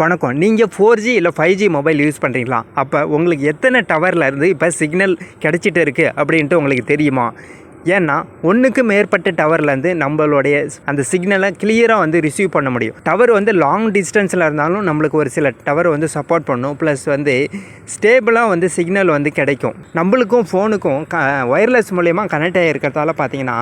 வணக்கம். நீங்கள் four G இல்லை ஃபைவ் ஜி மொபைல் யூஸ் பண்ணுறீங்களா அப்போ உங்களுக்கு எத்தனை டவரில் இருந்து இப்போ சிக்னல் கிடச்சிட்டு இருக்குது அப்படின்ட்டு உங்களுக்கு தெரியுமா? ஏன்னா ஒன்றுக்கு மேற்பட்ட டவர்லேருந்து நம்மளுடைய அந்த சிக்னலை கிளியராக வந்து ரிசீவ் பண்ண முடியும். டவர் வந்து லாங் டிஸ்டன்ஸில் இருந்தாலும் நம்மளுக்கு ஒரு சில டவர் வந்து சப்போர்ட் பண்ணும். ப்ளஸ் வந்து ஸ்டேபிளாக வந்து சிக்னல் வந்து கிடைக்கும். நம்மளுக்கும் ஃபோனுக்கும் க ஒயர்லெஸ் மூலயமா கனெக்ட் ஆகிருக்கிறதால பார்த்தீங்கன்னா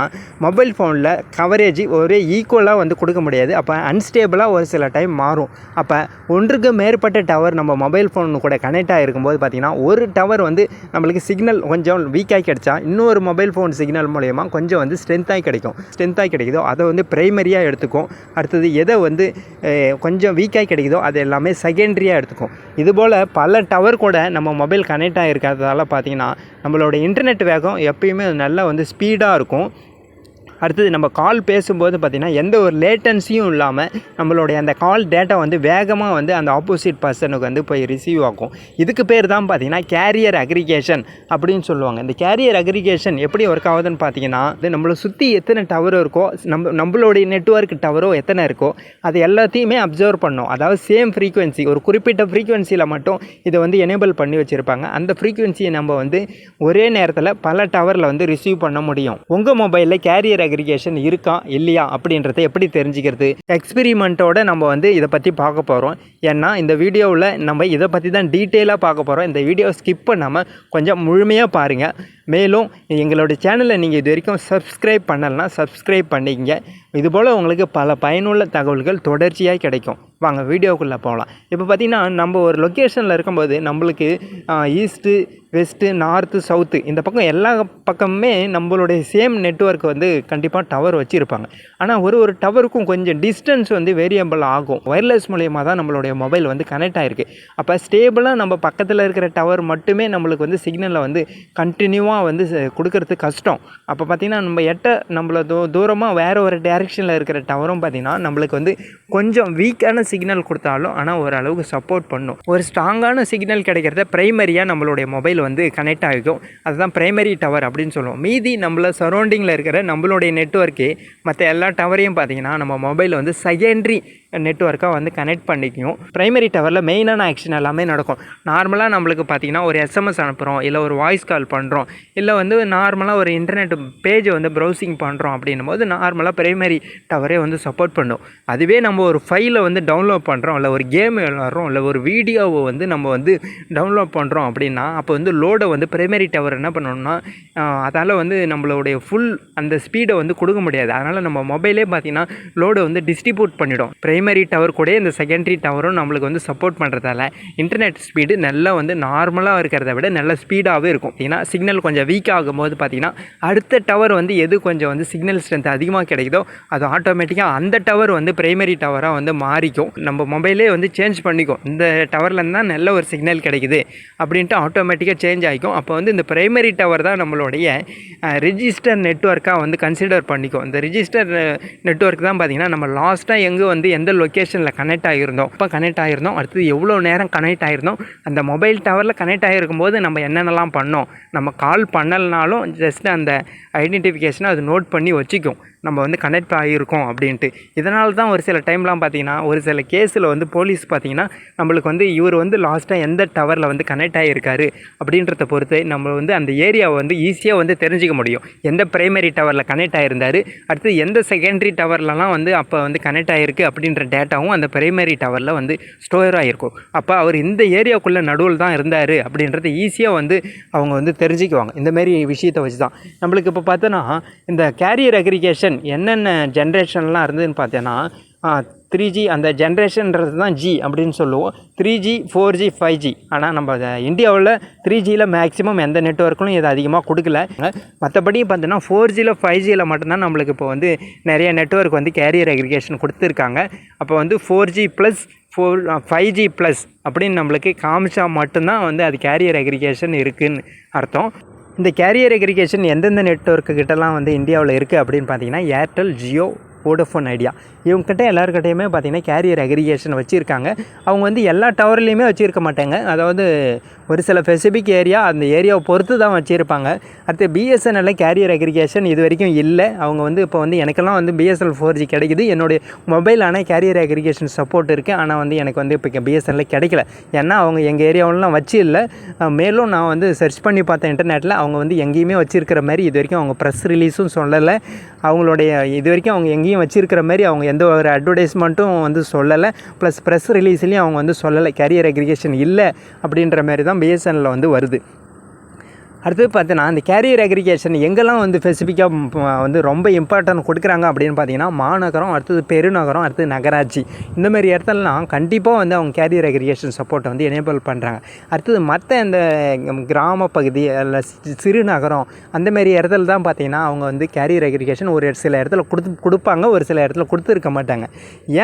மொபைல் ஃபோனில் கவரேஜ் ஒரே ஈக்குவலாக வந்து கொடுக்க முடியாது. அப்போ அன்ஸ்டேபிளாக ஒரு சில டைம் மாறும். அப்போ ஒன்றுக்கு மேற்பட்ட டவர் நம்ம மொபைல் ஃபோன் கூட கனெக்ட் ஆகிருக்கும்போது பார்த்தீங்கன்னா ஒரு டவர் வந்து நம்மளுக்கு சிக்னல் கொஞ்சம் வீக்காக கிடச்சா இன்னொரு மொபைல் ஃபோன் சிக்னல் மூலயமா கொஞ்சம் வந்து ஸ்ட்ரென்த்தாகி கிடைக்கும். ஸ்ட்ரென்த்தாகி கிடைக்குதோ அதை வந்து ப்ரைமரியாக எடுத்துக்கும். அடுத்தது எதை வந்து கொஞ்சம் வீக்காக கிடைக்குதோ அது எல்லாமே செகண்டரியாக எடுத்துக்கும். இதுபோல் பல டவர் கூட நம்ம மொபைல் கனெக்ட் ஆகிருக்கிறதால பார்த்தீங்கன்னா நம்மளோட இன்டர்நெட் வேகம் எப்பயுமே நல்லா வந்து ஸ்பீடாக இருக்கும். அடுத்தது நம்ம கால் பேசும்போது பார்த்திங்கன்னா எந்த ஒரு லேட்டன்சியும் இல்லாமல் நம்மளுடைய அந்த கால் டேட்டா வந்து வேகமாக வந்து அந்த ஆப்போசிட் பர்சனுக்கு வந்து போய் ரிசீவ் ஆகும். இதுக்கு பேர் தான் பார்த்திங்கன்னா கேரியர் அக்ரிகேஷன் அப்படின்னு சொல்லுவாங்க. இந்த கேரியர் அக்ரிகேஷன் எப்படி ஒர்க் ஆகுதுன்னு பார்த்தீங்கன்னா இது நம்மளை சுற்றி எத்தனை டவர் இருக்கோ நம்ம நம்மளுடைய நெட்வொர்க் டவரோ எத்தனை இருக்கோ அது எல்லாத்தையுமே அப்சர்வ் பண்ணும். அதாவது சேம் ஃப்ரீக்குவென்சி ஒரு குறிப்பிட்ட ஃப்ரீக்குவென்சியில் மட்டும் இதை வந்து எனேபிள் பண்ணி வச்சுருப்பாங்க. அந்த ஃப்ரீக்குவென்சியை நம்ம வந்து ஒரே நேரத்தில் பல டவரில் வந்து ரிசீவ் பண்ண முடியும். உங்கள் மொபைலில் கேரியர் அக்ரிகேஷன் இருக்கா இல்லையா அப்படின்றத எப்படி தெரிஞ்சுக்கிறது? எக்ஸ்பிரிமெண்ட்டோட நம்ம வந்து இதை பற்றி பார்க்க போகிறோம் ஏன்னா இந்த வீடியோவில் நம்ம இதை பற்றி தான் டீட்டெயிலாக பார்க்க போகிறோம் இந்த வீடியோ ஸ்கிப் பண்ணாமல் கொஞ்சம் முழுமையாக பாருங்கள் மேலும் எங்களோட சேனலை நீங்கள் இது வரைக்கும் சப்ஸ்கிரைப் பண்ணலைன்னா சப்ஸ்கிரைப் பண்ணிக்கங்க. இதுபோல் உங்களுக்கு பல பயனுள்ள தகவல்கள் தொடர்ச்சியாக கிடைக்கும். வாங்க வீடியோக்குள்ளே போகலாம். இப்போ பார்த்திங்கன்னா நம்ம ஒரு லொக்கேஷனில் இருக்கும்போது நம்மளுக்கு ஈஸ்ட்டு வெஸ்ட்டு நார்த்து சவுத்து இந்த பக்கம் எல்லா பக்கமுமே நம்மளுடைய சேம் நெட்வொர்க் வந்து கண்டிப்பாக டவர் வச்சுருப்பாங்க. ஆனால் ஒரு ஒரு டவருக்கும் கொஞ்சம் டிஸ்டன்ஸ் வந்து வேரியபிள் ஆகும். ஒயர்லெஸ் மூலயமா தான் நம்மளுடைய மொபைல் வந்து கனெக்ட் ஆகிருக்கு அப்போ ஸ்டேபிளாக நம்ம பக்கத்தில் இருக்கிற டவர் மட்டுமே நம்மளுக்கு வந்து சிக்னலை வந்து கண்டினியூவாக வந்து கொடுக்கறது கஷ்டம். அப்போ பார்த்திங்கன்னா நம்ம எட்ட நம்மளை தூ தூரமாக வேறு ஒரு டைரெக்ஷனில் இருக்கிற டவரும் பார்த்திங்கன்னா நம்மளுக்கு வந்து கொஞ்சம் வீக்கான சிக்னல் கொடுத்தாலும் ஆனால் ஓரளவுக்கு சப்போர்ட் பண்ணும். ஒரு ஸ்ட்ராங்கான சிக்னல் கிடைக்கிறத ப்ரைமரியாக நம்மளுடைய மொபைல் வந்து கனெக்ட் ஆகிக்கும். அதுதான் ப்ரைமரி டவர் அப்படின்னு சொல்லுவோம். மீதி நம்மள சரௌண்டிங்கில் இருக்கிற நம்மளுடைய நெட்ஒர்க்கே மற்ற எல்லா டவரையும் பார்த்தீங்கன்னா நம்ம மொபைலில் வந்து செகண்ட்ரி நெட்ஒர்க்காக வந்து கனெக்ட் பண்ணிக்கும். ப்ரைமரி டவரில் மெயினான ஆக்ஷன் எல்லாமே நடக்கும். நார்மலாக நம்மளுக்கு பார்த்தீங்கன்னா ஒரு எஸ்எம்எஸ் அனுப்புகிறோம் இல்லை ஒரு வாய்ஸ் கால் பண்ணுறோம் இல்லை வந்து நார்மலாக ஒரு இன்டர்நெட் பேஜை வந்து ப்ரௌசிங் பண்ணுறோம் அப்படின்னும் போது நார்மலாக ப்ரைமரி டவரே வந்து சப்போர்ட் பண்ணும். அதுவே நம்ம ஒரு ஃபைலை வந்து டவுன்லோட் பண்ணுறோம் இல்லை ஒரு கேம் விளாட்றோம் இல்லை ஒரு வீடியோவை வந்து நம்ம வந்து டவுன்லோட் பண்ணுறோம் அப்படின்னா அப்போ வந்து லோடை வந்து ப்ரைமரி டவர் என்ன பண்ணணும்னா அதால் வந்து நம்மளுடைய ஃபுல் அந்த ஸ்பீடை வந்து கொடுக்க முடியாது. அதனால் நம்ம மொபைலே பார்த்தீங்கன்னா லோடை வந்து டிஸ்ட்ரிபியூட் பண்ணிடும். ப்ரைமரி டவர் கூட இந்த செகண்டரி டவரும் நம்மளுக்கு வந்து சப்போர்ட் பண்ணுறதால இன்டர்நெட் ஸ்பீடு நல்லா வந்து நார்மலாக இருக்கிறத விட நல்ல ஸ்பீடாகவே இருக்கும். ஏன்னா சிக்னல் கொஞ்சம் வீக் ஆகும்போது பார்த்தீங்கன்னா அடுத்த டவர் வந்து எது கொஞ்சம் வந்து சிக்னல் ஸ்ட்ரென்த் அதிகமாக கிடைக்குதோ அது ஆட்டோமேட்டிக்காக அந்த டவர் வந்து ப்ரைமரி டவராக வந்து மாறிக்கும். நம்ம மொபைலே வந்து சேஞ்ச் பண்ணிக்கும். இந்த டவர்லேருந்து தான் நல்ல ஒரு சிக்னல் கிடைக்குது அப்படின்ட்டு ஆட்டோமேட்டிக்காக சேஞ்ச் ஆகிக்கும். அப்போ வந்து இந்த ப்ரைமரி டவர் தான் நம்மளுடைய ரிஜிஸ்டர் நெட்ஒர்க்காக வந்து கன்சிடர் பண்ணிக்கும். இந்த ரிஜிஸ்டர் நெட்ஒர்க் தான் பார்த்தீங்கன்னா நம்ம லாஸ்ட்டாக எங்கே வந்து எந்த லொக்கேஷனில் கனெக்ட் ஆகியிருந்தோம் இப்போ கனெக்ட் ஆகிருந்தோம் அடுத்தது எவ்வளோ நேரம் கனெக்ட் ஆகிருந்தோம் அந்த மொபைல் டவரில் கனெக்ட் ஆகிருக்கும் போது நம்ம என்னென்னலாம் பண்ணோம்? நம்ம கால் பண்ணலைனாலும் ஜஸ்ட் அந்த ஐடென்டிஃபிகேஷனை அது நோட் பண்ணி வச்சுக்கும். நம்ம வந்து கனெக்ட் ஆகியிருக்கோம் அப்படின்ட்டு. இதனால தான் ஒரு சில டைம்லாம் பார்த்தீங்கன்னா ஒரு சில கேஸில் வந்து போலீஸ் பார்த்தீங்கன்னா நம்மளுக்கு வந்து இவர் வந்து லாஸ்ட்டாக எந்த டவரில் வந்து கனெக்ட் ஆகியிருக்காரு அப்படின்றத பொறுத்து நம்ம வந்து அந்த ஏரியாவை வந்து ஈஸியாக வந்து தெரிஞ்சுக்க முடியும். எந்த பிரைமரி டவரில் கனெக்ட் ஆகியிருந்தார் அடுத்து எந்த செகண்டரி டவர்லலாம் வந்து அப்போ வந்து கனெக்ட் ஆகிருக்கு அப்படின்ற டேட்டாவும் அந்த பிரைமரி டவரில் வந்து ஸ்டோர் ஆகிருக்கும் அப்போ அவர் இந்த ஏரியாவுக்குள்ளே நடுவில் தான் இருந்தார் அப்படின்றத ஈஸியாக வந்து அவங்க வந்து தெரிஞ்சுக்குவாங்க. இந்தமாரி விஷயத்தை வச்சு தான் நம்மளுக்கு இப்போ பார்த்தோன்னா இந்த கேரியர் அக்ரிகேஷன் என்னென்ன ஜென்ரேஷன்லாம் இருந்ததுன்னு பார்த்தோன்னா த்ரீ ஜி அந்த ஜென்ரேஷன்றது தான் ஜி அப்படின்னு சொல்லுவோம். Three G four G five G ஆனால் நம்ம இந்தியாவில் த்ரீ ஜியில் மேக்ஸிமம் எந்த நெட்ஒர்க்கும் இது அதிகமாக கொடுக்கல. மற்றபடி பார்த்தீங்கன்னா ஃபோர் ஜியில் ஃபைவ் ஜியில் மட்டும்தான் நம்மளுக்கு இப்போ வந்து நிறைய நெட்ஒர்க் வந்து கேரியர் அக்ரிகேஷன் கொடுத்துருக்காங்க. அப்போ வந்து four G plus four five G plus அப்படின்னு நம்மளுக்கு காமிச்சா மட்டும்தான் வந்து அது கேரியர் அக்ரிகேஷன் இருக்குதுன்னு அர்த்தம். இந்த கேரியர் எக்ரிகேஷன் எந்தெந்த நெட்ஒர்க்கு கிட்டலாம் வந்து இந்தியாவில் இருக்குது அப்படின்னு பார்த்தீங்கன்னா ஏர்டெல் ஜியோ வோடஃபோன் ஐடியா இவங்ககிட்ட எல்லாருக்கிட்டையுமே பார்த்திங்கன்னா கேரியர் அக்ரிகேஷன் வச்சுருக்காங்க. அவங்க வந்து எல்லா டவர்லேயுமே வச்சுருக்க மாட்டாங்க. அதாவது ஒரு சில ஸ்பெசிஃபிக் ஏரியா அந்த ஏரியாவை பொறுத்து தான் வச்சுருப்பாங்க. அடுத்து பிஎஸ்என்எல்ல கேரியர் அக்ரிகேஷன் இது வரைக்கும் இல்லை. அவங்க வந்து இப்போ வந்து எனக்கெல்லாம் வந்து பிஎஸ்என்எல் ஃபோர் ஜி கிடைக்குது. என்னுடைய மொபைல் ஆனால் கேரியர் அக்ரிகேஷன் சப்போர்ட் இருக்குது ஆனால் வந்து எனக்கு வந்து இப்போ பிஎஸ்என்எல் கிடைக்கல. ஏன்னா அவங்க எங்கள் ஏரியாவிலலாம் வச்சு இல்லை. மேலும் நான் வந்து சர்ச் பண்ணி பார்த்தேன் இன்டர்நெட்டில் அவங்க வந்து எங்கேயுமே வச்சுருக்கிற மாதிரி இது வரைக்கும் அவங்க ப்ரெஸ் ரிலீஸும் சொல்லலை. அவங்களுடைய இது வரைக்கும் அவங்க எங்கேயும் வச்சுருக்கிற மாதிரி அவங்க எந்த ஒரு அட்வர்டைஸ்மெண்ட்டும் வந்து சொல்லலை. ப்ளஸ் ப்ரெஸ் ரிலீஸ்லேயும் அவங்க வந்து சொல்லலை. கேரியர் அக்ரிகேஷன் இல்லை அப்படின்ற மாதிரி தான் பிஎஸ்என்எல்ல வந்து வருது. அடுத்தது பார்த்தீங்கன்னா அந்த கேரியர் அக்ரிகேஷன் எங்கெல்லாம் வந்து ஸ்பெசிஃபிக்காக வந்து ரொம்ப இம்பார்ட்டன்ட் கொடுக்குறாங்க அப்படின்னு பார்த்தீங்கன்னா மாநகரம் அடுத்தது பெருநகரம் அடுத்தது நகராட்சி. இந்தமாரி இடத்துலலாம் கண்டிப்பாக வந்து அவங்க கேரியர் அக்ரிகேஷன் சப்போர்ட்டை வந்து எனேபிள் பண்ணுறாங்க அடுத்தது மற்ற இந்த கிராம பகுதி இல்லை சிறுநகரம் அந்தமாரி இடத்துல தான் பார்த்தீங்கன்னா அவங்க வந்து கேரியர் அக்ரிகேஷன் ஒரு சில இடத்துல கொடுத்து கொடுப்பாங்க ஒரு சில இடத்துல கொடுத்துருக்க மாட்டாங்க.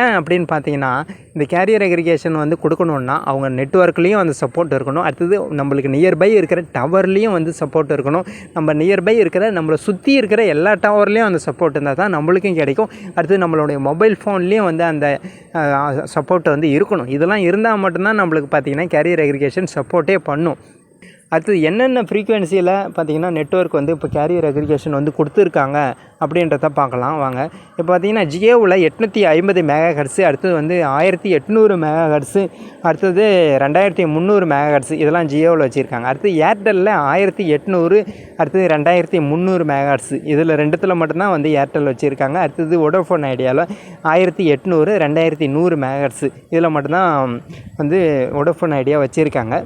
ஏன் அப்படின்னு பார்த்தீங்கன்னா இந்த கேரியர் அக்ரிகேஷன் வந்து கொடுக்கணுன்னா அவங்க நெட்ஒர்க்லேயும் அந்த சப்போர்ட் இருக்கணும். அடுத்தது நம்மளுக்கு நியர்பை இருக்கிற டவர்லேயும் வந்து சப்போர்ட் இருக்கணும். நம்ம நியர்பை இருக்கிற நம்மளை சுற்றி இருக்கிற எல்லா டவர்லேயும் அந்த சப்போர்ட் இருந்தால் தான் நம்மளுக்கும் கிடைக்கும். அடுத்து நம்மளுடைய மொபைல் ஃபோன்லேயும் வந்து அந்த சப்போர்ட் வந்து இருக்கணும். இதெல்லாம் இருந்தால் மட்டும்தான் நம்மளுக்கு பார்த்தீங்கன்னா கேரியர் அக்ரிகேஷன் சப்போர்ட்டே பண்ணும். அடுத்தது என்னென்ன ஃப்ரீக்குவென்சியில் பார்த்தீங்கன்னா நெட்வொர்க் வந்து இப்போ கேரியர் அக்ரிகேஷன் வந்து கொடுத்துருக்காங்க அப்படின்றத பார்க்கலாம் வாங்க. இப்போ பார்த்தீங்கன்னா ஜியோவில் எட்நூற்றி ஐம்பது மெகா ஹெர்ட்ஸு அடுத்தது வந்து ஆயிரத்தி எட்நூறு மெகா ஹெர்ட்ஸு அடுத்தது ரெண்டாயிரத்தி முந்நூறு மெகா ஹெர்ட்ஸு இதெல்லாம் ஜியோவில் வச்சுருக்காங்க. அடுத்து ஏர்டெல்லில் ஆயிரத்தி எட்நூறு அடுத்தது ரெண்டாயிரத்தி முந்நூறு மெகா ஹெர்ட்ஸு இதில் ரெண்டுத்தில் மட்டும்தான் வந்து ஏர்டெல் வச்சுருக்காங்க. அடுத்தது ஒடோஃபோன் ஐடியாவில் ஆயிரத்தி எட்நூறு ரெண்டாயிரத்தி நூறு மெகா ஹெர்ட்ஸு இதில் மட்டும்தான் வந்து ஒடோஃபோன் ஐடியா வச்சுருக்காங்க.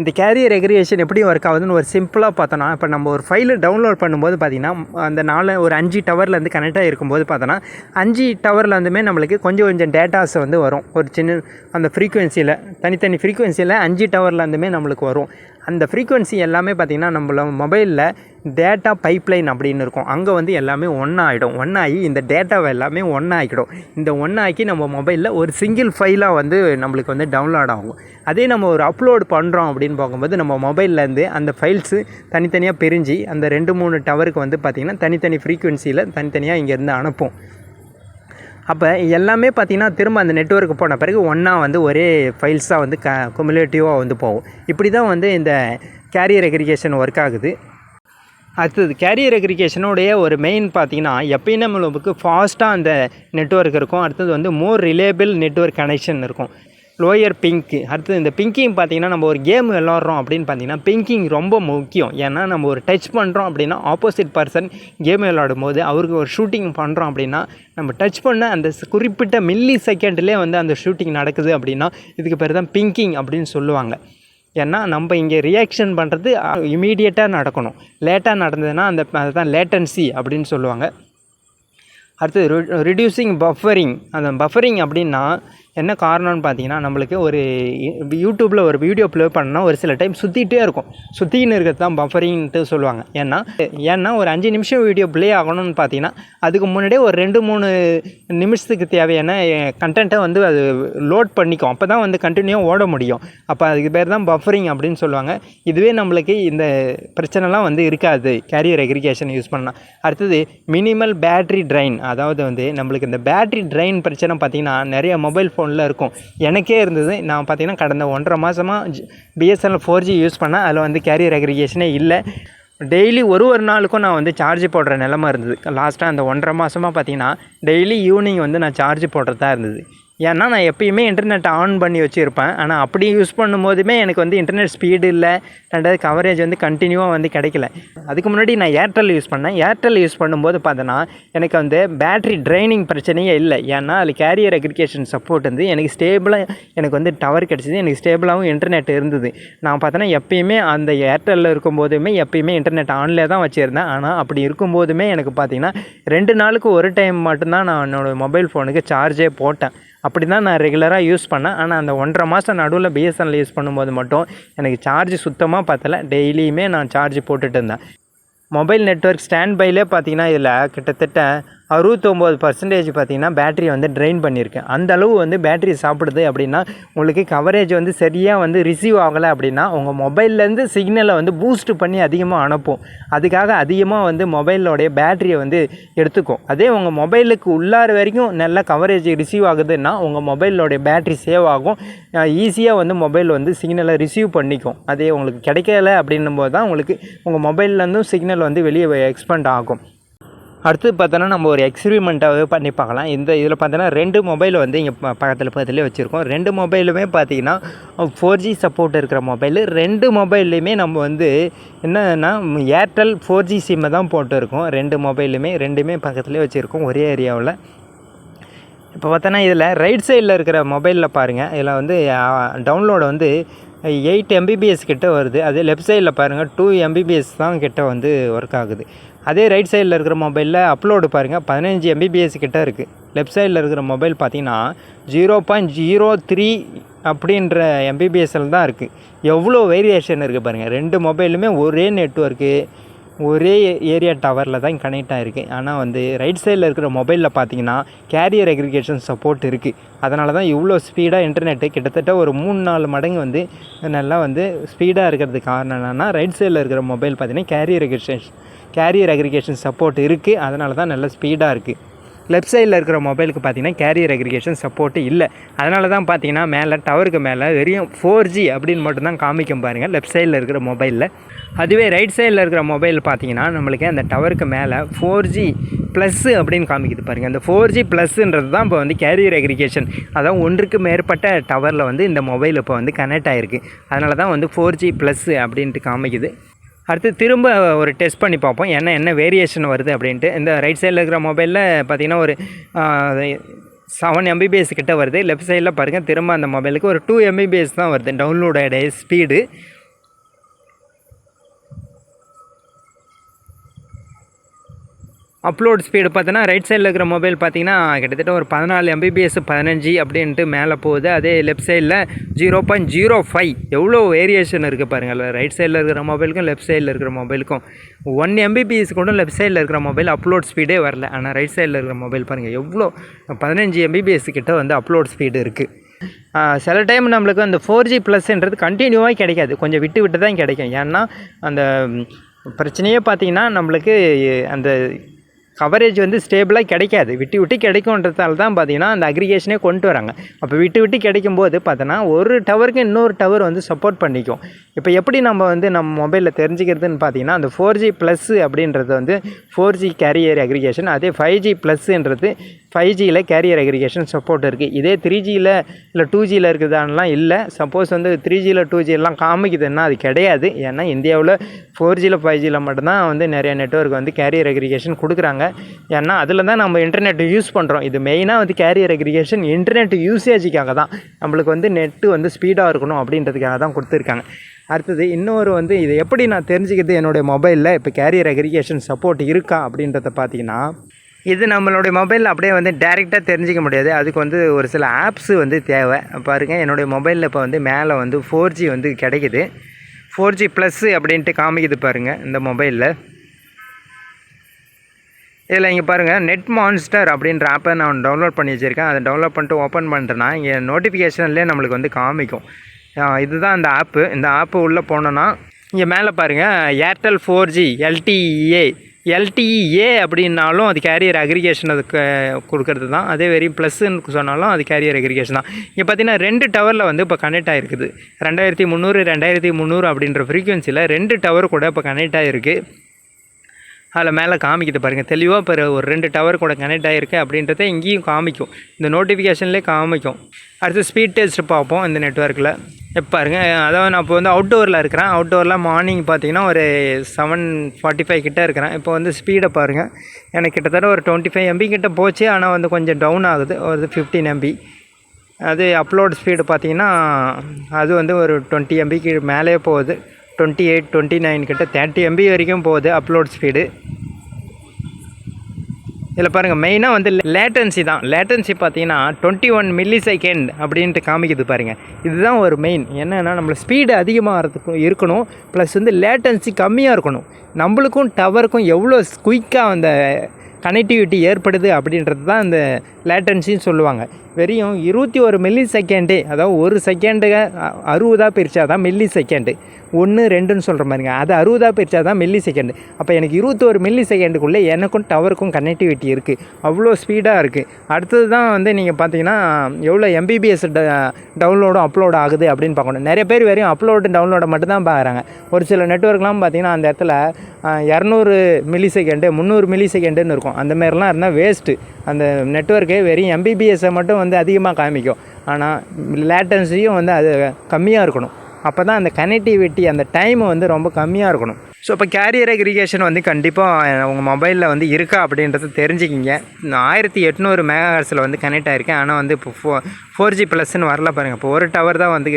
இந்த கேரியர் எக்ரியேஷன் எப்படி ஒர்க் ஆகுதுன்னு ஒரு சிம்பிளாக பார்த்தோன்னா இப்போ நம்ம ஒரு ஃபைலை டவுன்லோட் பண்ணும்போது பார்த்திங்கன்னா அந்த நாலு ஒரு அஞ்சு டவர்லேருந்து கனெக்டாக இருக்கும்போது பார்த்தோன்னா அஞ்சு டவர்லேருந்துமே நம்மளுக்கு கொஞ்சம் கொஞ்சம் டேட்டாஸ் வந்து வரும். ஒரு சின்ன அந்த ஃப்ரீக்குவென்சியில் தனித்தனி ஃப்ரீக்குவென்சியில் அஞ்சு டவர்லேருந்துமே நம்மளுக்கு வரும். அந்த ஃப்ரீக்குவென்சி எல்லாமே பார்த்திங்கன்னா நம்மள மொபைலில் டேட்டா பைப்லைன் அப்படின்னு இருக்கும். அங்கே வந்து எல்லாமே ஒன்றாகிடும் ஒன்றாகி இந்த டேட்டாவை எல்லாமே ஒன்றாக்கிடும் இந்த ஒன்றாக்கி நம்ம மொபைலில் ஒரு சிங்கிள் ஃபைலாக வந்து நம்மளுக்கு வந்து டவுன்லோட் ஆகும். அதே நம்ம ஒரு அப்லோட் பண்ணுறோம் அப்படின்னு பார்க்கும்போது நம்ம மொபைல்லேருந்து அந்த ஃபைல்ஸு தனித்தனியாக பிரிஞ்சு அந்த ரெண்டு மூணு டவருக்கு வந்து பார்த்திங்கன்னா தனித்தனி ஃப்ரீக்குவென்சியில் தனித்தனியாக இங்கேருந்து அனுப்பும். அப்போ எல்லாமே பார்த்திங்கன்னா திரும்ப அந்த நெட்ஒர்க்கு போன பிறகு ஒன்றா வந்து ஒரே ஃபைல்ஸாக வந்து க குமுலேட்டிவாக வந்து போகும். இப்படி தான் வந்து இந்த கேரியர் எக்ரிகேஷன் ஒர்க் ஆகுது. அடுத்தது கேரியர் எக்ரிகேஷனுடைய ஒரு மெயின் பார்த்தீங்கன்னா எப்பயும் நம்மளுக்கு ஃபாஸ்ட்டாக அந்த நெட்ஒர்க் இருக்கும். அடுத்தது வந்து மோர் ரிலேபிள் நெட்வொர்க் கனெக்ஷன் இருக்கும். லோயர் பிங்க்கு அடுத்தது இந்த பிங்கிங் பார்த்தீங்கன்னா நம்ம ஒரு கேம் விளாட்றோம் அப்படின்னு பார்த்தீங்கன்னா பிங்கிங் ரொம்ப முக்கியம். ஏன்னா நம்ம ஒரு டச் பண்ணுறோம் அப்படின்னா ஆப்போசிட் பர்சன் கேம் விளாடும் போது அவருக்கு ஒரு ஷூட்டிங் பண்ணுறோம் அப்படின்னா நம்ம டச் பண்ண அந்த குறிப்பிட்ட மில்லி செகண்ட்லேயே வந்து அந்த ஷூட்டிங் நடக்குது அப்படின்னா இதுக்கு பேர் தான் பிங்கிங் அப்படின்னு சொல்லுவாங்க. ஏன்னா நம்ம இங்கே ரியாக்ஷன் பண்ணுறது இமீடியட்டாக நடக்கணும். லேட்டாக நடந்ததுன்னா அந்த அதுதான் லேட்டன்சி அப்படின்னு சொல்லுவாங்க. அடுத்தது ரிடியூசிங் பஃபரிங் அந்த பஃபரிங் அப்படின்னா என்ன காரணம்னு பார்த்தீங்கன்னா நம்மளுக்கு ஒரு யூடியூப்பில் ஒரு வீடியோ ப்ளே பண்ணால் ஒரு சில டைம் சுற்றிகிட்டே இருக்கும். சுற்றின்னு இருக்கிறது தான் பஃபரிங்ன்ட்டு சொல்லுவாங்க. ஏன்னா ஏன்னா ஒரு அஞ்சு நிமிஷம் வீடியோ ப்ளே ஆகணும்னு பார்த்தீங்கன்னா அதுக்கு முன்னாடியே ஒரு ரெண்டு மூணு நிமிஷத்துக்கு தேவையான கண்டென்ட்டை வந்து அது லோட் பண்ணிக்கும். அப்போ தான் வந்து கண்டினியூவாக ஓட முடியும். அப்போ அதுக்கு பேர் தான் பஃபரிங் அப்படின்னு சொல்லுவாங்க. இதுவே நம்மளுக்கு இந்த பிரச்சனைலாம் வந்து இருக்காது. கேரியர் எக்ரிகேஷன் யூஸ் பண்ணால் அடுத்தது மினிமல் பேட்ரி ட்ரைன் அதாவது வந்து நம்மளுக்கு இந்த பேட்ரி ட்ரைன் பிரச்சனை பார்த்திங்கன்னா நிறைய மொபைல் ஃபோனில் இருக்கும். எனக்கே இருந்தது. நான் பார்த்திங்கன்னா கடந்த ஒன்றரை மாதமாக பிஎஸ்என்எல் ஃபோர் ஜி யூஸ் பண்ணேன் அதில் வந்து கேரியர் அக்ரிகேஷனே இல்லை. டெய்லி ஒரு ஒரு நாளுக்கும் நான் வந்து சார்ஜ் போடுற நிலமை இருந்தது. லாஸ்ட்டாக அந்த ஒன்றரை மாதமாக பார்த்தீங்கன்னா டெய்லி ஈவினிங் வந்து நான் சார்ஜ் போடுறதா இருந்தது. ஏன்னா நான் எப்பயுமே இன்டர்நெட் ஆன் பண்ணி வச்சுருப்பேன். ஆனால் அப்படி யூஸ் பண்ணும்போதுமே எனக்கு வந்து இன்டர்நெட் ஸ்பீடு இல்லை. ரெண்டாவது கவரேஜ் வந்து கண்டினியூவாக வந்து கிடைக்கல. அதுக்கு முன்னாடி நான் ஏர்டெல் யூஸ் பண்ணேன். ஏர்டெல் யூஸ் பண்ணும்போது பார்த்தோன்னா எனக்கு வந்து பேட்ரி ட்ரைனிங் பிரச்சனையே இல்லை. ஏன்னா அதில் கேரியர் அக்ரிகேஷன் சப்போர்ட் வந்து எனக்கு ஸ்டேபிளாக எனக்கு வந்து டவர் கிடச்சிது. எனக்கு ஸ்டேபிளாகவும் இன்டர்நெட் இருந்தது. நான் பார்த்தோன்னா எப்பயுமே அந்த ஏர்டெல்லில் இருக்கும்போதுமே எப்பயுமே இன்டர்நெட் ஆன்லேயே தான் வச்சுருந்தேன். ஆனால் அப்படி இருக்கும்போதுமே எனக்கு பார்த்தீங்கன்னா ரெண்டு நாளுக்கு ஒரு டைம் மட்டும்தான் நான் என்னோடய மொபைல் ஃபோனுக்கு சார்ஜே போட்டேன். அப்படி தான் நான் ரெகுலராக யூஸ் பண்ணேன். ஆனால் அந்த ஒன்றரை மாதம் நடுவில் பிஎஸ்என்எல் யூஸ் பண்ணும்போது மட்டும் எனக்கு சார்ஜ் சுத்தமாக பத்தலை. டெய்லியுமே நான் சார்ஜ் போட்டுட்டு இருந்தேன். மொபைல் நெட்ஒர்க் ஸ்டாண்ட் பைலே பார்த்தீங்கன்னா இதில் கிட்டத்தட்ட அறுபத்தொம்போது பர்சன்டேஜ் பார்த்தீங்கன்னா பேட்டரி வந்து ட்ரெயின் பண்ணியிருக்கு. அந்த அளவு வந்து பேட்டரி சாப்பிடுது அப்படின்னா உங்களுக்கு கவரேஜ் வந்து சரியாக வந்து ரிசீவ் ஆகலை அப்படின்னா உங்கள் மொபைல்லேருந்து சிக்னலை வந்து பூஸ்ட் பண்ணி அதிகமாக அனுப்பும். அதுக்காக அதிகமாக வந்து மொபைலோடைய பேட்டரியை வந்து எடுத்துக்கும். அதே உங்கள் மொபைலுக்கு உள்ளார வரைக்கும் நல்ல கவரேஜ் ரிசீவ் ஆகுதுன்னா உங்கள் மொபைலோடைய பேட்டரி சேவ் ஆகும். ஈஸியாக வந்து மொபைல் வந்து சிக்னலை ரிசீவ் பண்ணிக்கும். அதே உங்களுக்கு கிடைக்கல அப்படின்னும் போது தான் உங்களுக்கு உங்கள் மொபைல்லேருந்தும் சிக்னல் வந்து வெளியே எக்ஸ்பெண்ட் ஆகும். அடுத்து பார்த்தோன்னா நம்ம ஒரு எக்ஸ்பிரிமெண்ட்டாகவே பண்ணி பார்க்கலாம். இந்த இதில் பார்த்தோன்னா ரெண்டு மொபைல் வந்து இங்கே ப- பக்கத்தில் பக்கத்துலேயே வச்சுருக்கோம். ரெண்டு மொபைலுமே பார்த்தீங்கன்னா ஃபோர் ஜி சப்போர்ட் இருக்கிற மொபைல் ரெண்டு மொபைல்லையுமே நம்ம வந்து என்னன்னா ஏர்டெல் ஃபோர் ஜி சிம்மை தான் போட்டிருக்கோம். ரெண்டு மொபைலுமே ரெண்டுமே பக்கத்துலேயே வச்சுருக்கோம் ஒரே ஏரியாவில் இப்போ பார்த்தோன்னா இதில் ரைட் சைடில் இருக்கிற மொபைலில் பாருங்கள் இதில் வந்து டவுன்லோடு வந்து எயிட் எம்பிபிஎஸ் கிட்ட வருது. அதே லெஃப்ட் சைடில் பாருங்கள் டூ எம்பிபிஎஸ் தான் கிட்ட வந்து ஒர்க் ஆகுது. அதே ரைட் சைடில் இருக்கிற மொபைலில் அப்லோடு பாருங்கள் பதினஞ்சு எம்பிபிஎஸ் கிட்டே இருக்குது லெஃப்ட் சைடில் இருக்கிற மொபைல் பார்த்தீங்கன்னா ஜீரோ பாயிண்ட் ஜீரோ த்ரீ அப்படின்ற எம்பிபிஎஸ்எல் தான் இருக்குது எவ்வளோ வேரியேஷன் இருக்குது பாருங்கள் ரெண்டு மொபைலுமே ஒரே நெட்ஒர்க்கு ஒரே ஏரியா டவரில் தான் கனெக்ட் ஆகிருக்கு ஆனால் வந்து ரைட் சைடில் இருக்கிற மொபைலில் பார்த்தீங்கன்னா கேரியர் அக்ரிகேஷன் சப்போர்ட் இருக்குது அதனால தான் இவ்வளோ ஸ்பீடாக இன்டர்நெட்டு கிட்டத்தட்ட ஒரு மூணு நாலு மடங்கு வந்து நல்லா வந்து ஸ்பீடாக இருக்கிறதுக்கு காரணம் என்னென்னா ரைட் சைடில் இருக்கிற மொபைல் பார்த்தீங்கன்னா carrier aggregation carrier aggregation support இருக்குது அதனால தான் நல்ல ஸ்பீடாக இருக்குது லெஃப்ட் சைடில் இருக்கிற மொபைலுக்கு பார்த்தீங்கன்னா கேரியர் அக்ரிகேஷன் சப்போர்ட் இல்லை. அதனால தான் பார்த்தீங்கன்னா மேலே டவருக்கு மேலே வெறும் ஃபோர் ஜி அப்படின்னு மட்டும்தான் காமிக்கும் பாருங்கள் லெஃப்ட் சைடில் இருக்கிற மொபைலில் அதுவே ரைட் சைடில் இருக்கிற மொபைல் பார்த்தீங்கன்னா நம்மளுக்கு அந்த டவருக்கு மேலே ஃபோர் ஜி ப்ளஸ்ஸு அப்படின்னு காமிக்குது பாருங்கள் அந்த ஃபோர் ஜி ப்ளஸ்ன்றது தான் இப்போ வந்து கேரியர் அக்ரிகேஷன் அதான் ஒன்றுக்கு மேற்பட்ட டவரில் வந்து இந்த மொபைல் இப்போ வந்து கனெக்ட் ஆகிருக்கு அதனால தான் வந்து ஃபோர் ஜி ப்ளஸ்ஸு அப்படின்ட்டு காமிக்குது. அடுத்து திரும்ப ஒரு டெஸ்ட் பண்ணி பார்ப்போம். என்ன என்ன வேரியேஷன் வருது அப்படின்ட்டு. இந்த ரைட் சைடில் இருக்கிற மொபைலில் பார்த்தீங்கன்னா ஒரு செவன் எம்பிபிஎஸ் கிட்ட வருது. லெஃப்ட் சைடில் பாருங்கள் திரும்ப அந்த மொபைலுக்கு ஒரு டூ எம்பிபிஎஸ் தான் வருது. டவுன்லோடோட ஸ்பீடு அப்லோட் ஸ்பீடு பார்த்தோன்னா ரைட் சைடில் இருக்கிற மொபைல் பார்த்தீங்கன்னா கிட்டத்தட்ட ஒரு பதினாலு எம்பிபிஎஸ் பதினஞ்சு அப்படின்ட்டு மேலே போகுது. அதே லெஃப்ட் சைடில் ஜீரோ பாயிண்ட் ஜீரோ ஃபைவ் எவ்வளோ வேரியேஷன் இருக்குது பாருங்கள் ரைட் சைடில் இருக்கிற மொபைலுக்கும் லெஃப்ட் சைடில் இருக்கிற மொபைலுக்கும் ஒன் எம்பிபிஎஸ் கூட லெஃப்ட் சைடில் இருக்கிற மொபைல் அப்லோட் ஸ்பீடே வரல. ஆனால் ரைட் சைடில் இருக்கிற மொபைல் பாருங்கள் எவ்வளோ பதினஞ்சு எம்பிபிஎஸ் கிட்ட வந்து அப்லோட் ஸ்பீடு இருக்குது சில டைம் நம்மளுக்கு அந்த ஃபோர் ஜி ப்ளஸ்ன்றது கண்டினியூவாக கிடைக்காது. கொஞ்சம் விட்டு விட்டு தான் கிடைக்கும். ஏன்னா அந்த பிரச்சனையே பார்த்தீங்கன்னா நம்மளுக்கு அந்த கவரேஜ் வந்து ஸ்டேபிளாக கிடைக்காது. விட்டு விட்டு கிடைக்குன்றதால தான் பார்த்தீங்கன்னா அந்த அக்ரிகேஷனே கொண்டு வராங்க. அப்போ விட்டு விட்டு கிடைக்கும்போது பார்த்தோன்னா ஒரு டவருக்கு இன்னொரு டவர் வந்து சப்போர்ட் பண்ணிக்கும். இப்போ எப்படி நம்ம வந்து நம்ம மொபைலில் தெரிஞ்சுக்கிறதுன்னு பார்த்தீங்கன்னா அந்த ஃபோர் ஜி ப்ளஸ்ஸு அப்படின்றது வந்து ஃபோர் ஜி கேரியர் அக்ரிகேஷன் அதே ஃபைவ் ஜி ப்ளஸ்ன்றது ஃபைவ் ஜியில் கேரியர் அக்ரிகேஷன் சப்போர்ட் இருக்குது இதே த்ரீ ஜியில் இல்லை டூ ஜியில் இருக்குதான்லாம் இல்லை. சப்போஸ் வந்து த்ரீ ஜியில் டூ ஜியெல்லாம் காமிக்குதுன்னா அது கிடையாது. ஏன்னா இந்தியாவில் ஃபோர் ஜியில் ஃபைவ் ஜியில் மட்டும்தான் வந்து நிறைய நெட்வொர்க் வந்து கேரியர் அக்ரிகேஷன் கொடுக்குறாங்க. ஏன்னா அதில் தான் நம்ம இன்டர்நெட் யூஸ் பண்ணுறோம் இது மெயினாக வந்து கேரியர் அக்ரிகேஷன் இன்டர்நெட் யூசேஜுக்காக தான். நம்மளுக்கு வந்து நெட்டு வந்து ஸ்பீடாக இருக்கணும் அப்படின்றதுக்காக தான் கொடுத்துருக்காங்க. அடுத்தது இன்னொரு வந்து இதை எப்படி நான் தெரிஞ்சுக்கிறது என்னுடைய மொபைலில் இப்போ கேரியர் அக்ரிகேஷன் சப்போர்ட் இருக்கா அப்படின்றத பார்த்தீங்கன்னா இது நம்மளுடைய மொபைலில் அப்படியே வந்து டேரெக்டாக தெரிஞ்சிக்க முடியாது. அதுக்கு வந்து ஒரு சில ஆப்ஸு வந்து தேவை. பாருங்கள் என்னுடைய மொபைலில் இப்போ வந்து மேலே வந்து ஃபோர் ஜி வந்து கிடைக்குது. ஃபோர் ஜி ப்ளஸ்ஸு அப்படின்ட்டு காமிக்குது பாருங்கள் இந்த மொபைலில் இதில் இங்கே பாருங்கள் நெட் மான்ஸ்டர் அப்படின்ற ஆப்பை நான் டவுன்லோட் பண்ணி வச்சுருக்கேன். அதை டவுன்லோட் பண்ணிட்டு ஓப்பன் பண்ணுறேன்னா இங்கே நோட்டிஃபிகேஷன்லேயே நம்மளுக்கு வந்து காமிக்கும். இதுதான் அந்த ஆப்பு இந்த ஆப்பு உள்ளே போனோன்னா இங்கே மேலே பாருங்கள் Airtel four G LTA LTEA அப்படின்னாலும் அது கேரியர் அக்ரிகேஷன் அதுக்கு கொடுக்கறது தான். அதே வெரி ப்ளஸ்ன்னு சொன்னாலும் அது கேரியர் அக்ரிகேஷன் தான். இங்கே பார்த்தீங்கன்னா ரெண்டு டவரில் வந்து இப்போ கனெக்ட் ஆகிருக்குது ரெண்டாயிரத்தி முந்நூறு ரெண்டாயிரத்தி முந்நூறு அப்படின்ற ஃப்ரீக்குவென்சியில் ரெண்டு டவர் கூட இப்போ கனெக்ட் ஆகிருக்கு அதில் மேலே காமிக்கிட்டு பாருங்கள் தெளிவாக இப்போ ஒரு ரெண்டு டவர் கூட கனெக்ட் ஆகிருக்கு அப்படின்றத இங்கேயும் காமிக்கும். இந்த நோட்டிஃபிகேஷன்லேயே காமிக்கும். அடுத்து ஸ்பீட் டெஸ்ட் பார்ப்போம் இந்த நெட்ஒர்க்கில் எப்பாருங்க பாருங்க அதாவது நான் இப்போ வந்து அவுட்டோரில் இருக்கிறேன். அவுட்டோரில் மார்னிங் பார்த்தீங்கன்னா ஒரு செவன் ஃபார்ட்டி ஃபைவ் கிட்ட இருக்கிறேன். இப்போ வந்து ஸ்பீடை பாருங்கள் எனக்கு கிட்டத்தட்ட ஒரு டுவெண்ட்டி ஃபைவ் எம்பி கிட்டே போச்சு. ஆனால் வந்து கொஞ்சம் டவுன் ஆகுது. ஒரு ஃபிஃப்டீன் எம்பி அது அப்லோட் ஸ்பீடு பார்த்தீங்கன்னா அது வந்து ஒரு டுவெண்ட்டி எம்பிக்கு மேலே போகுது. டுவெண்ட்டி எயிட் டுவெண்ட்டி நைன் கிட்ட தேர்ட்டி எம்பி வரைக்கும் போகுது அப்லோட் ஸ்பீடு இதில் பாருங்கள் மெயினாக வந்து லேட்டன்சி தான். லேட்டன்சி பார்த்தீங்கன்னா டுவெண்ட்டி ஒன் மில்லி செகண்ட் அப்படின்ட்டு காமிக்குது பாருங்கள் இதுதான் ஒரு மெயின் என்னென்னா நம்மள ஸ்பீடு அதிகமாகிறதுக்கும் இருக்கணும். ப்ளஸ் வந்து லேட்டன்சி கம்மியாக இருக்கணும். நம்மளுக்கும் டவருக்கும் எவ்வளோ குயிக்காக அந்த கனெக்டிவிட்டி ஏற்படுது அப்படின்றது தான் இந்த லேட்டன்சின்னு சொல்லுவாங்க. வெறும் இருபத்தி ஒரு மில்லி செகண்டு அதாவது ஒரு செகண்டுக அறுபதாக பிரித்தா தான் மில்லி செகண்டு ஒன்று ரெண்டுன்னு சொல்கிற மாதிரிங்க. அது அறுபதாக பிரித்தா தான் மில்லி செகண்டு அப்போ எனக்கு இருபத்தோரு மில்லி செகண்டுக்குள்ளே எனக்கும் டவருக்கும் கனெக்டிவிட்டி இருக்குது அவ்வளோ ஸ்பீடாக இருக்குது அடுத்தது தான் வந்து நீங்கள் பார்த்தீங்கன்னா எவ்வளோ எம்பிபிஎஸ் ட டவுன்லோடும் அப்லோட் ஆகுது அப்படின்னு பார்க்கணும். நிறைய பேர் வெறும் அப்லோடு டவுன்லோடை மட்டும் தான் பார்க்குறாங்க ஒரு சில நெட்ஒர்க்லாம் பார்த்தீங்கன்னா அந்த இடத்துல இரநூறு மில்லி செகண்டு முந்நூறு மில்லி செகண்டுன்னு இருக்கும். அந்த மாதிரிலாம் இருந்தால் வேஸ்ட்டு அந்த நெட்ஒர்க்கே வெறும் எம்பிபிஎஸ்ஸை மட்டும் வந்து வந்து அதிகமாக காமிக்கும். ஆனால் லேட்டன்சியும் வந்து அது கம்மியாக இருக்கணும். அப்போ தான் அந்த கனெக்டிவிட்டி அந்த டைம் வந்து ரொம்ப கம்மியாக இருக்கணும். ஸோ இப்போ கேரியர் அக்ரிகேஷன் வந்து கண்டிப்பாக உங்கள் மொபைலில் வந்து இருக்கா அப்படின்றத தெரிஞ்சுக்கிங்க. நான் ஆயிரத்தி எட்நூறு மெகாஹர்ஸில் வந்து கனெக்ட் ஆகிருக்கேன் ஆனால் வந்து இப்போ ஃபோ ஃபோர் ஜி ப்ளஸ்ன்னு வரல பாருங்கள் இப்போ ஒரு டவர் தான் வந்து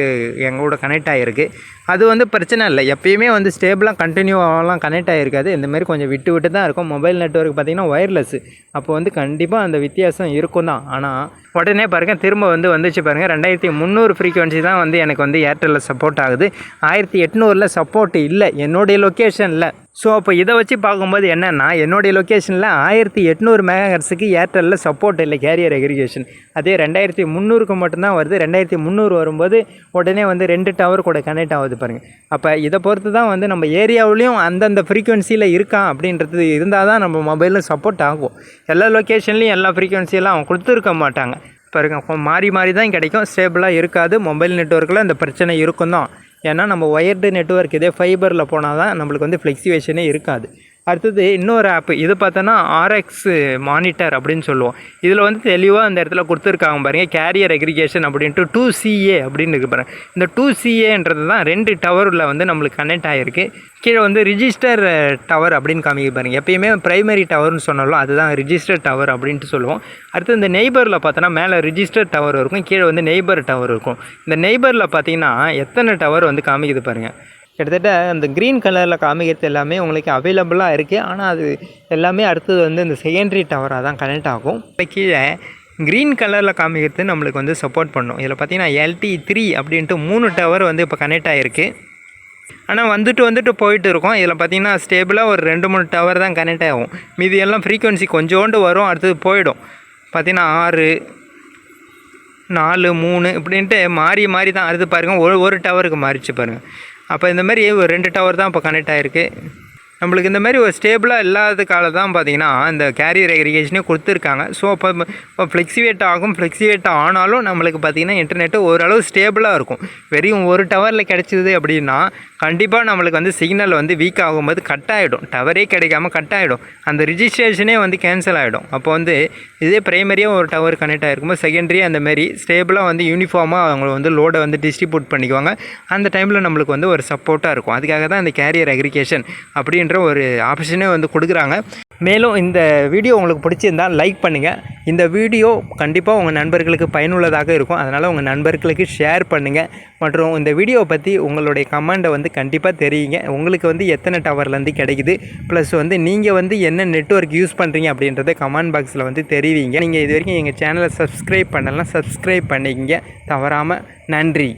எங்களோட கனெக்ட் ஆகிருக்கு அது வந்து பிரச்சனை இல்லை. எப்பயுமே வந்து ஸ்டேபிளாக கண்டினியூவாகலாம் கனெக்ட் ஆகிருக்காது இந்த மாதிரி கொஞ்சம் விட்டு விட்டு தான் இருக்கும். மொபைல் நெட்ஒர்க் பார்த்திங்கன்னா ஒயர்லெஸ் அப்போ வந்து கண்டிப்பாக அந்த வித்தியாசம் இருக்கும் தான். ஆனால் உடனே பாருங்கள் திரும்ப வந்து வந்துச்சு பாருங்கள் ரெண்டாயிரத்தி முந்நூறு ஃப்ரீக்வன்சி தான் வந்து எனக்கு வந்து ஏர்டெல்லில் சப்போர்ட் ஆகுது. ஆயிரத்தி எட்நூறில் சப்போர்ட் இல்லை. என்னுடைய லொக்கேஷனில் ஸோ அப்போ இதை வச்சு பார்க்கும்போது என்னென்னா என்னுடைய லொக்கேஷனில் ஆயிரத்தி எட்நூறு மெகாஹர்ட்ஸுக்கு ஏர்டெல்லில் சப்போர்ட் இல்லை கேரியர் அக்ரிகேஷன் அதே ரெண்டாயிரத்தி முந்நூறுக்கு மட்டும்தான் வருது. ரெண்டாயிரத்தி முந்நூறு வரும்போது உடனே வந்து ரெண்டு டவர் கூட கனெக்ட் ஆகுது பாருங்கள் அப்போ இதை பொறுத்து தான் வந்து நம்ம ஏரியாவிலையும் அந்தந்த ஃப்ரீக்வன்சியில் இருக்கான் அப்படின்றது இருந்தால் தான் நம்ம மொபைலில் சப்போர்ட் ஆகும். எல்லா லொக்கேஷன்லேயும் எல்லா ஃப்ரீக்வன்சியெல்லாம் அவங்க கொடுத்துருக்க மாட்டாங்க. பாருங்க மாறி மாறி தான் கிடைக்கும். ஸ்டேபிளாக இருக்காது. மொபைல் நெட்ஒர்க்கில் இந்த பிரச்சனை இருக்கும் தான் ஏன்னா நம்ம ஒயர்டு நெட்ஒர்க் இதே ஃபைபரில் போனால் தான் நம்மளுக்கு வந்து ஃப்ளெக்சிவேஷனே இருக்காது. அடுத்தது இன்னொரு ஆப் இது பார்த்தோன்னா ஆர்எக்ஸ் மானிட்டர் அப்படின்னு சொல்லுவோம். இதில் வந்து தெளிவாக அந்த இடத்துல கொடுத்துருக்காங்க பாருங்கள் கேரியர் அக்ரிகேஷன் அப்படின்ட்டு டூ சிஏ அப்படின்னு இருக்கு பாருங்கள் இந்த டூ சிஏன்றது தான் ரெண்டு டவரில் வந்து நம்மளுக்கு கனெக்ட் ஆகிருக்கு கீழே வந்து ரிஜிஸ்டர் டவர் அப்படின்னு காமிக்க பாருங்கள் எப்பயுமே ப்ரைமரி டவர்னு சொன்னாலும் அதுதான் ரிஜிஸ்டர் டவர் அப்படின்ட்டு சொல்லுவோம். அடுத்து இந்த நெய்பரில் பார்த்தோன்னா மேலே ரிஜிஸ்டர் டவர் இருக்கும் கீழே வந்து நெய்பர் டவர் இருக்கும். இந்த நெய்பரில் பார்த்தீங்கன்னா எத்தனை டவர் வந்து காமிக்குது பாருங்கள் கிட்டத்தட்ட அந்த க்ரீன் கலரில் காமிக்கிறது எல்லாமே உங்களுக்கு அவைலபிளாக இருக்குது ஆனால் அது எல்லாமே அடுத்தது வந்து இந்த செகண்டரி டவராக தான் கனெக்ட் ஆகும். இப்போ கீழே க்ரீன் கலரில் காமிக்கிறது நம்மளுக்கு வந்து சப்போர்ட் பண்ணும். இதில் பார்த்தீங்கன்னா எல்டி த்ரீ அப்படின்ட்டு மூணு டவர் வந்து இப்போ கனெக்ட் ஆகிருக்கு ஆனால் வந்துட்டு வந்துட்டு போயிட்டு இருக்கோம். இதில் பார்த்தீங்கன்னா ஸ்டேபிளாக ஒரு ரெண்டு மூணு டவர் தான் கனெக்ட் ஆகும். மீதி எல்லாம் ஃப்ரீக்குவன்சி கொஞ்சோண்டு வரும் அடுத்தது போயிடும். பார்த்தீங்கன்னா ஆறு நாலு மூணு இப்படின்ட்டு மாறி மாறி தான். அடுத்து பாருங்கள் ஒரு ஒரு டவருக்கு மாறிச்சு பாருங்கள் அப்போ இந்த மாதிரி ஒரு ரெண்டு டவர் தான் இப்போ கனெக்ட் ஆகிருக்கு நம்மளுக்கு இந்த மாதிரி ஒரு ஸ்டேபிளாக இல்லாத காலம் தான் பார்த்தீங்கன்னா இந்த கேரியர் எக்ரிகேஷனே கொடுத்துருக்காங்க. ஸோ அப்போ இப்போ ஃப்ளெக்சிவேட் ஆகும். ஃப்ளெக்சிவேட் ஆனாலும் நம்மளுக்கு பார்த்தீங்கன்னா இன்டர்நெட்டு ஓரளவு ஸ்டேபிளாக இருக்கும். வெறும் ஒரு டவரில் கிடச்சிது அப்படின்னா கண்டிப்பாக நம்மளுக்கு வந்து சிக்னல் வந்து வீக் ஆகும்போது கட் ஆகிடும் டவரே கிடைக்காம கட் ஆகிடும் அந்த ரிஜிஸ்ட்ரேஷனே வந்து கேன்சல் ஆகிடும் அப்போ வந்து இதே ப்ரைமரியாக ஒரு டவர் கனெக்ட் ஆகிருக்கும்போது செகண்டரியாக அந்தமாரி ஸ்டேபிளாக வந்து யூனிஃபார்மாக அவங்க வந்து லோடை வந்து டிஸ்ட்ரிபியூட் பண்ணிக்குவாங்க. அந்த டைமில் நம்மளுக்கு வந்து ஒரு சப்போர்ட்டாக இருக்கும். அதுக்காக தான் இந்த கேரியர் அக்ரிகேஷன் அப்படின்ற ஒரு ஆப்ஷனே வந்து கொடுக்குறாங்க. மேலும் இந்த வீடியோ உங்களுக்கு பிடிச்சிருந்தால் லைக் பண்ணுங்கள் இந்த வீடியோ கண்டிப்பாக உங்கள் நண்பர்களுக்கு பயனுள்ளதாக இருக்கும். அதனால் உங்கள் நண்பர்களுக்கு ஷேர் பண்ணுங்கள் மற்றும் இந்த வீடியோவை பற்றி உங்களுடைய கமெண்ட்டை வந்து கண்டிப்பாக தெரியுங்க உங்களுக்கு வந்து எத்தனை டவர்லேருந்து கிடைக்குது? ப்ளஸ் வந்து நீங்கள் வந்து என்ன நெட்ஒர்க் யூஸ் பண்ணுறீங்க அப்படின்றத கமெண்ட் பாக்ஸில் வந்து தெரிவிங்க. நீங்கள் இது வரைக்கும் எங்கள் சேனலை சப்ஸ்கிரைப் பண்ணலாம் சப்ஸ்கிரைப் பண்ணிக்கிங்க. தவறாமல் நன்றி.